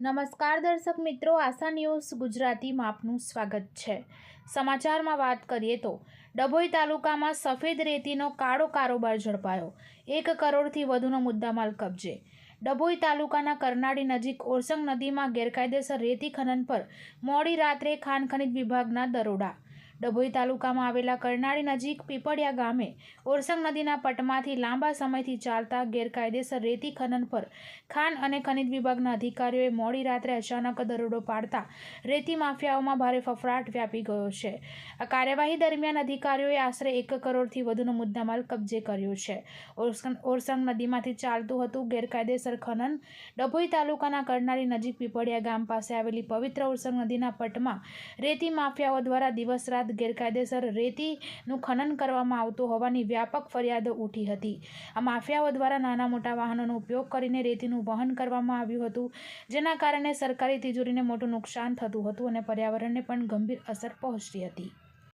નમસ્કાર દર્શક મિત્રો, આશા ન્યૂઝ ગુજરાતીમાં આપનું સ્વાગત છે. સમાચારમાં વાત કરીએ તો, ડભોઈ તાલુકામાં સફેદ રેતીનો કાળો કારોબાર ઝડપાયો. એક કરોડથી વધુનો મુદ્દામાલ કબજે. ડભોઈ તાલુકાના કરનાળી નજીક ઓરસંગ નદીમાં ગેરકાયદેસર રેતી ખનન પર મોડી રાત્રે ખાણ ખનિજ વિભાગના દરોડા ડભોઈ તાલુકામાં આવેલા કરનાળી નજીક પીપળિયા ગામે ઓરસંગ નદીના પટમાંથી લાંબા સમયથી ચાલતા ગેરકાયદેસર રેતી ખનન પર ખાન અને ખનિજ વિભાગના અધિકારીઓએ મોડી રાત્રે અચાનક દરોડો પાડતા રેતી માફિયાઓમાં ભારે ફફડાટ વ્યાપી ગયો છે. આ કાર્યવાહી દરમિયાન અધિકારીઓએ આશરે એક કરોડથી વધુનો મુદ્દામાલ કબજે કર્યો છે. ઓરસંગ નદીમાંથી ચાલતું હતું ગેરકાયદેસર ખનન ડભોઈ તાલુકાના કરનાળી નજીક પીપળિયા ગામ પાસે આવેલી પવિત્ર ઓરસંગ નદીના પટમાં રેતી માફિયાઓ દ્વારા દિવસ રાત ગેરકાયદેસર રેતીનું ખનન કરવામાં આવતું હોવાની વ્યાપક ફરિયાદો ઉઠી હતી. આ માફિયાઓ દ્વારા નાના મોટા વાહનોનો ઉપયોગ કરીને રેતીનું વહન કરવામાં આવ્યું હતું, જેના કારણે સરકારી તિજોરીને મોટું નુકસાન થતું હતું અને પર્યાવરણને પણ ગંભીર અસર પહોંચતી હતી.